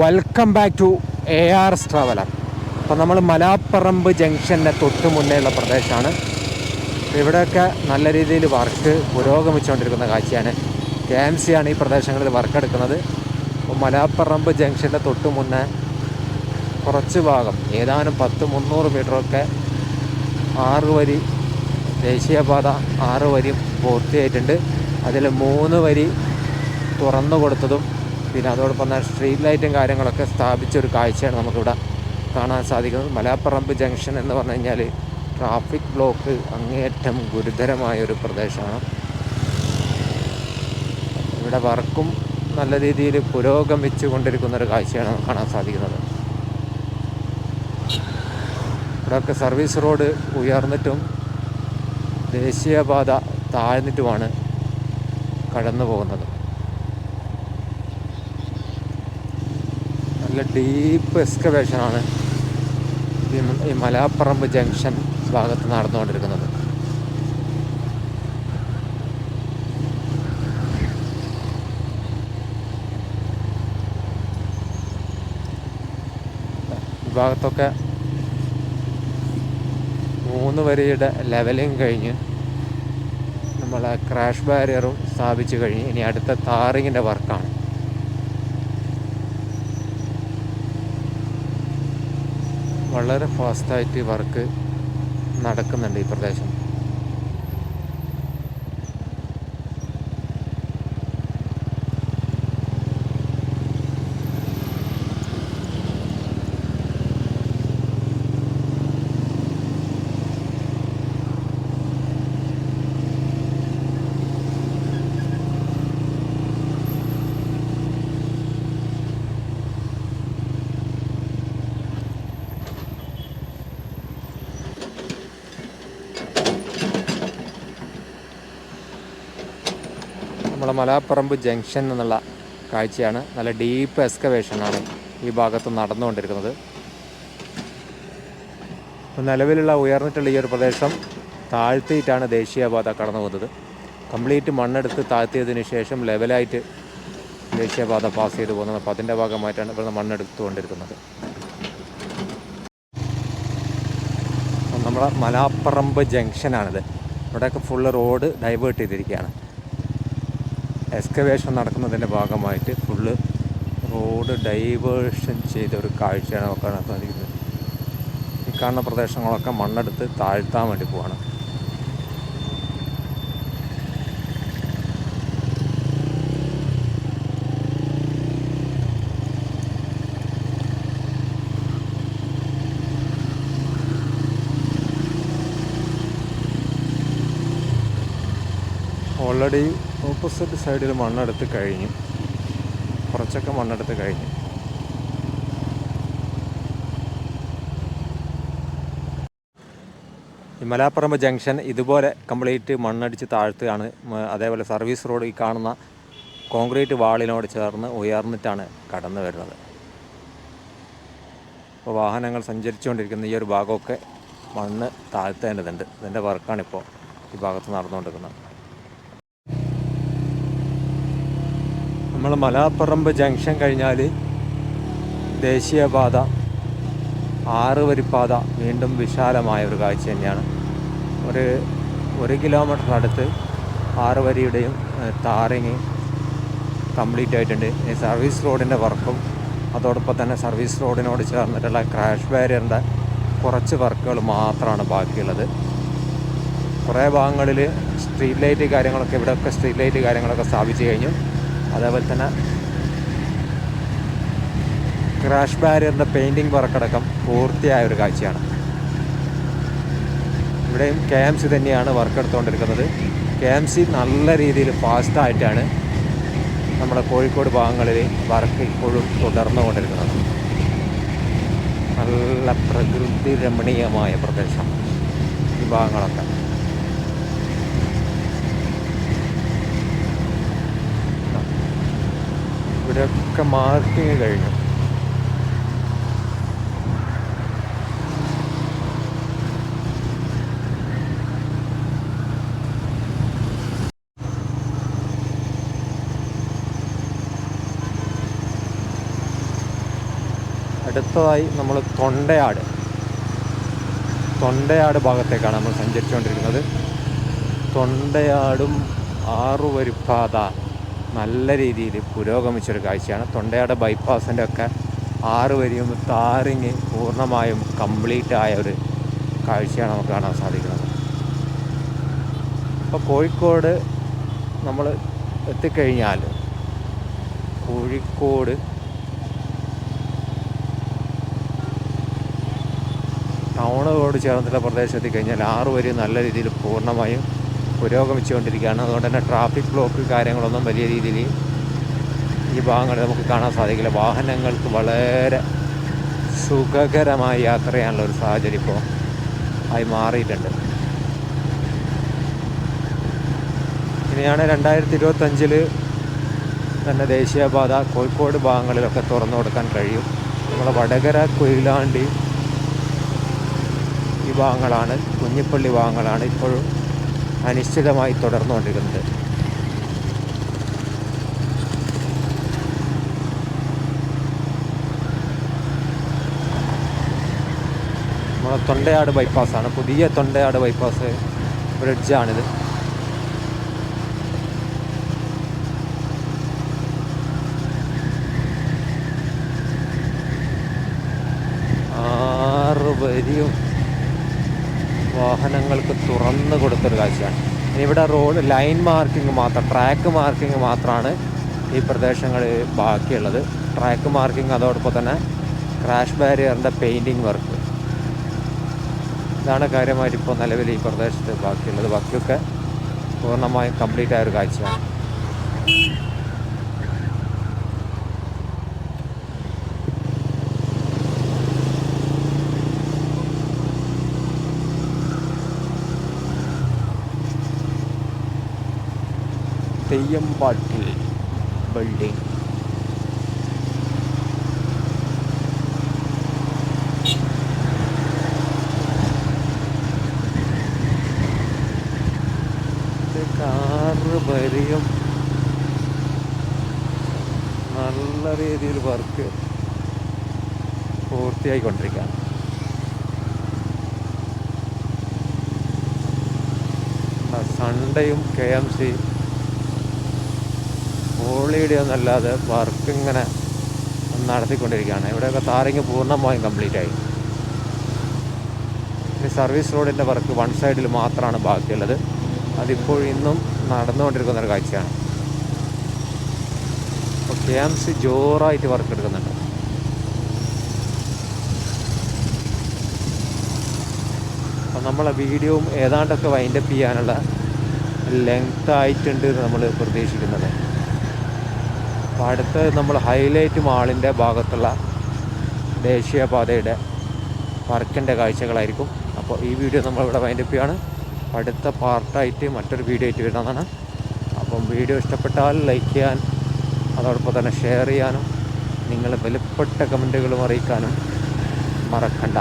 Welcome back to A R S traveller അപ്പോൾ നമ്മൾ മലാപ്പറമ്പ് ജംഗ്ഷന്റെ തൊട്ട് മുന്നേയുള്ള പ്രദേശമാണ്. അപ്പോൾ ഇവിടെയൊക്കെ നല്ല രീതിയിൽ വർക്ക് പുരോഗമിച്ചുകൊണ്ടിരിക്കുന്ന കാഴ്ചയാണ്. കെ എം സി ആണ് ഈ പ്രദേശങ്ങളിൽ വർക്ക് എടുക്കുന്നത്. അപ്പോൾ മലാപ്പറമ്പ് ജംഗ്ഷന്റെ തൊട്ട് മുന്നേ കുറച്ച് ഭാഗം ഏതാനും പത്ത് മുന്നൂറ് മീറ്ററൊക്കെ ആറ് വരി ദേശീയപാത ആറ് വരി പൂർത്തിയായിട്ടുണ്ട്. അതിൽ മൂന്ന് വരി തുറന്നു കൊടുത്തതും പിന്നെ അതോടൊപ്പം തന്നെ സ്ട്രീറ്റ് ലൈറ്റും കാര്യങ്ങളൊക്കെ സ്ഥാപിച്ച ഒരു കാഴ്ചയാണ് നമുക്കിവിടെ കാണാൻ സാധിക്കുന്നത്. മലാപ്പറമ്പ് ജംഗ്ഷൻ എന്ന് പറഞ്ഞു കഴിഞ്ഞാൽ ട്രാഫിക് ബ്ലോക്ക് അങ്ങേയറ്റം ഗുരുതരമായ ഒരു പ്രദേശമാണ്. ഇവിടെ വർക്കും നല്ല രീതിയിൽ പുരോഗമിച്ചു കൊണ്ടിരിക്കുന്ന ഒരു കാഴ്ചയാണ് കാണാൻ സാധിക്കുന്നത്. ഇവിടെയൊക്കെ സർവീസ് റോഡ് ഉയർന്നിട്ടും ദേശീയപാത താഴ്ന്നിട്ടുമാണ് കടന്നു പോകുന്നത് നല്ല ഡീപ്പ് എക്സ്കവേഷനാണ് ഈ മലാപ്പറമ്പ് ജംഗ്ഷൻ ഭാഗത്ത് നടന്നുകൊണ്ടിരിക്കുന്നത്. ഭാഗത്തൊക്കെ മൂന്ന് വരിയുടെ ലെവലിംഗ് കഴിഞ്ഞ് നമ്മളെ ക്രാഷ് ബാരിയറും സ്ഥാപിച്ചു കഴിഞ്ഞ് ഇനി അടുത്ത താറിങ്ങിന്റെ വർക്കാണ് വളരെ ഫാസ്റ്റായിട്ട് വർക്ക് നടക്കുന്നുണ്ട് ഈ പ്രദേശം. നമ്മളെ മലാപ്പറമ്പ് ജംഗ്ഷൻ എന്നുള്ള കാഴ്ചയാണ്. നല്ല ഡീപ്പ് എക്സ്കവേഷനാണ് ഈ ഭാഗത്ത് നടന്നുകൊണ്ടിരിക്കുന്നത്. നിലവിലുള്ള ഉയർന്നിട്ടുള്ള ഈ ഒരു പ്രദേശം താഴ്ത്തിയിട്ടാണ് ദേശീയപാത കടന്നു പോകുന്നത്. കംപ്ലീറ്റ് മണ്ണെടുത്ത് താഴ്ത്തിയതിന് ശേഷം ലെവലായിട്ട് ദേശീയപാത പാസ് ചെയ്ത് പോകുന്നത്. അപ്പോൾ അതിന്റെ ഭാഗമായിട്ടാണ് ഇവിടുന്ന് മണ്ണെടുത്തുകൊണ്ടിരിക്കുന്നത്. നമ്മുടെ മലാപ്പറമ്പ് ജംഗ്ഷനാണിത്. ഇവിടെയൊക്കെ ഫുള്ള് റോഡ് ഡൈവേർട്ട് ചെയ്തിരിക്കുകയാണ്. എക്സ്കവേഷൻ നടക്കുന്നതിന്റെ ഭാഗമായിട്ട് ഫുള്ള് റോഡ് ഡൈവേർഷൻ ചെയ്ത ഒരു കാഴ്ചയാണ് നമുക്ക് കാണാൻ സാധിക്കുന്നത് ഈ കാണുന്ന പ്രദേശങ്ങളൊക്കെ മണ്ണെടുത്ത് താഴ്ത്താൻ വേണ്ടി പോവാണ്. ഓൾറെഡി ഓപ്പോസിറ്റ് സൈഡിൽ മണ്ണെടുത്ത് കഴിഞ്ഞു. കുറച്ചൊക്കെ മണ്ണെടുത്ത് കഴിഞ്ഞു. ഈ മലാപ്പറമ്പ് ജംഗ്ഷൻ ഇതുപോലെ കംപ്ലീറ്റ് മണ്ണടിച്ച് താഴ്ത്തുകയാണ്. അതേപോലെ സർവീസ് റോഡ് ഈ കാണുന്ന കോൺക്രീറ്റ് വാളിനോട് ചേർന്ന് ഉയർന്നിട്ടാണ് കടന്നു വരുന്നത്. അപ്പോൾ വാഹനങ്ങൾ സഞ്ചരിച്ചുകൊണ്ടിരിക്കുന്ന ഈ ഒരു ഭാഗമൊക്കെ മണ്ണ് താഴ്ത്തേണ്ടതുണ്ട്. ഇതിന്റെ വർക്കാണിപ്പോൾ ഈ ഭാഗത്ത് നടന്നുകൊണ്ടിരിക്കുന്നത്. നമ്മൾ മലാപ്പറമ്പ് ജംഗ്ഷൻ കഴിഞ്ഞാൽ ദേശീയപാത ആറ് വരിപ്പാത വീണ്ടും വിശാലമായ ഒരു കാഴ്ച തന്നെയാണ്. ഒരു ഒരു കിലോമീറ്ററിനടുത്ത് ആറ് വരിയുടെയും താറിങ് കംപ്ലീറ്റ് ആയിട്ടുണ്ട്. ഈ സർവീസ് റോഡിന്റെ വർക്കും അതോടൊപ്പം തന്നെ സർവീസ് റോഡിനോട് ചേർന്നിട്ടുള്ള ക്രാഷ് ബാരിയറിന്റെ കുറച്ച് വർക്കുകൾ മാത്രമാണ് ബാക്കിയുള്ളത്. കുറേ ഭാഗങ്ങളിൽ സ്ട്രീറ്റ് ലൈറ്റ് കാര്യങ്ങളൊക്കെ ഇവിടെയൊക്കെ സ്ട്രീറ്റ് ലൈറ്റ് കാര്യങ്ങളൊക്കെ സ്ഥാപിച്ചു കഴിഞ്ഞു. അതേപോലെ തന്നെ ക്രാഷ് ബാരിയറിന്റെ പെയിന്റിങ് വർക്കടക്കം പൂർത്തിയായ ഒരു കാഴ്ചയാണ്. ഇവിടെയും കെ എം സി തന്നെയാണ് വർക്ക് എടുത്തുകൊണ്ടിരിക്കുന്നത് കെ എം സി നല്ല രീതിയിൽ ഫാസ്റ്റായിട്ടാണ് നമ്മുടെ കോഴിക്കോട് ഭാഗങ്ങളിൽ വർക്ക് ഇപ്പോഴും തുടർന്നുകൊണ്ടിരിക്കുന്നത്. നല്ല പ്രകൃതി രമണീയമായ പ്രദേശം ഈ ഭാഗങ്ങളൊക്കെ. ഇവിടെയൊക്കെ മാർക്കിങ് കഴിഞ്ഞു. അടുത്തതായി നമ്മൾ തൊണ്ടയാട്. തൊണ്ടയാട് ഭാഗത്തേക്കാണ് നമ്മൾ സഞ്ചരിച്ചുകൊണ്ടിരിക്കുന്നത്. തൊണ്ടയാടും ആറുവരിപ്പാത. നല്ല രീതിയിൽ പുരോഗമിച്ചൊരു കാഴ്ചയാണ്. തൊണ്ടയാട് ബൈപ്പാസിന്റെ ഒക്കെ ആറ് വരിയും താറിങ് പൂർണമായും കംപ്ലീറ്റ് ആയ ഒരു കാഴ്ചയാണ് നമുക്ക് കാണാൻ സാധിക്കുന്നത്. അപ്പോൾ കോഴിക്കോട് നമ്മൾ എത്തിക്കഴിഞ്ഞാൽ കോഴിക്കോട് ടൗണുകളോട് ചേർന്നിട്ടുള്ള പ്രദേശത്ത് കഴിഞ്ഞാൽ ആറ് വരി നല്ല രീതിയിൽ പൂർണമായും പുരോഗമിച്ചുകൊണ്ടിരിക്കുകയാണ്. അതുകൊണ്ട് തന്നെ ട്രാഫിക് ബ്ലോക്ക് കാര്യങ്ങളൊന്നും വലിയ രീതിയിൽ ഈ ഭാഗങ്ങളിൽ നമുക്ക് കാണാൻ സാധിക്കില്ല. വാഹനങ്ങൾക്ക് വളരെ സുഖകരമായി യാത്ര ചെയ്യാനുള്ള ഒരു സാഹചര്യം ഇപ്പോൾ ആയി മാറിയിട്ടുണ്ട്. ഇനിയാണ് രണ്ടായിരത്തി ഇരുപത്തഞ്ചിൽ തന്നെ ദേശീയപാത കോഴിക്കോട് ഭാഗങ്ങളിലൊക്കെ തുറന്നു കൊടുക്കാൻ കഴിയും. നമ്മളെ വടകര കൊയിലാണ്ടി ഈ ഭാഗങ്ങളാണ് കുഞ്ഞിപ്പള്ളി ഭാഗങ്ങളാണ് ഇപ്പോഴും അനിശ്ചിതമായി തുടർന്നുകൊണ്ടിരിക്കുന്നത്. നമ്മളെ തൊണ്ടയാട് ബൈപ്പാസാണ്. പുതിയ തൊണ്ടയാട് ബൈപ്പാസ് ബ്രിഡ്ജാണിത്. ആറ് വരിയും വാഹനങ്ങൾക്ക് തുറന്നു കൊടുത്തൊരു കാഴ്ചയാണ്. ഇനി ഇവിടെ റോഡ് ലൈൻ മാർക്കിംഗ് മാത്രം ട്രാക്ക് മാർക്കിംഗ് മാത്രമാണ് ഈ പ്രദേശങ്ങളിൽ ബാക്കിയുള്ളത്. ട്രാക്ക് മാർക്കിംഗ് അതോടൊപ്പം തന്നെ ക്രാഷ് ബാരിയറിന്റെ പെയിന്റിങ് വർക്ക് ഇതാണ് കാര്യമായിട്ട് ഇപ്പോൾ നിലവിൽ ഈ പ്രദേശത്ത് ബാക്കിയുള്ളത്. ബാക്കിയൊക്കെ പൂർണമായും കംപ്ലീറ്റ് ആയ ഒരു കാഴ്ചയാണ്. തെയ്യമ്പാട്ടിൽ ബിൽഡിംഗ്. കാറ് വരിയും നല്ല രീതിയിൽ വർക്ക് പൂർത്തിയായിക്കൊണ്ടിരിക്കുകയാണ്. സൺഡേയും K M C holiday work ഇങ്ങനെ നടത്തിക്കൊണ്ടിരിക്കുകയാണ്. ഇവിടെയൊക്കെ താരങ്ങ് പൂർണമായും കംപ്ലീറ്റ് ആയി. ഇനി സർവീസ് റോഡിന്റെ വർക്ക് വൺ സൈഡിൽ മാത്രമാണ് ബാക്കിയുള്ളത്. അതിപ്പോൾ ഇന്നും നടന്നുകൊണ്ടിരിക്കുന്ന ഒരു കാഴ്ചയാണ്. അപ്പോൾ കെ എം സി ജോറായിട്ട് വർക്ക് എടുക്കുന്നുണ്ട്. അപ്പം നമ്മളെ വീഡിയോയും ഏതാണ്ടൊക്കെ വൈൻഡപ്പ് ചെയ്യാനുള്ള ലെങ്ത് ആയിട്ടുണ്ട് നമ്മൾ പ്രതീക്ഷിക്കുന്നത്. അപ്പോൾ അടുത്ത് നമ്മൾ ഹൈലൈറ്റ് മാളിന്റെ ഭാഗത്തുള്ള ദേശീയപാതയുടെ വർക്കിന്റെ കാഴ്ചകളായിരിക്കും. അപ്പോൾ ഈ വീഡിയോ നമ്മളിവിടെ വൈൻഡപ്പ് ചെയ്യാണ്. അടുത്ത പാർട്ടായിട്ട് മറ്റൊരു വീഡിയോ ആയിട്ട് വരുന്നതാണ്. അപ്പം വീഡിയോ ഇഷ്ടപ്പെട്ടാൽ ലൈക്ക് ചെയ്യാൻ അതോടൊപ്പം തന്നെ ഷെയർ ചെയ്യാനും നിങ്ങൾ വിലപ്പെട്ട കമന്റുകളും അറിയിക്കാനും മറക്കണ്ട.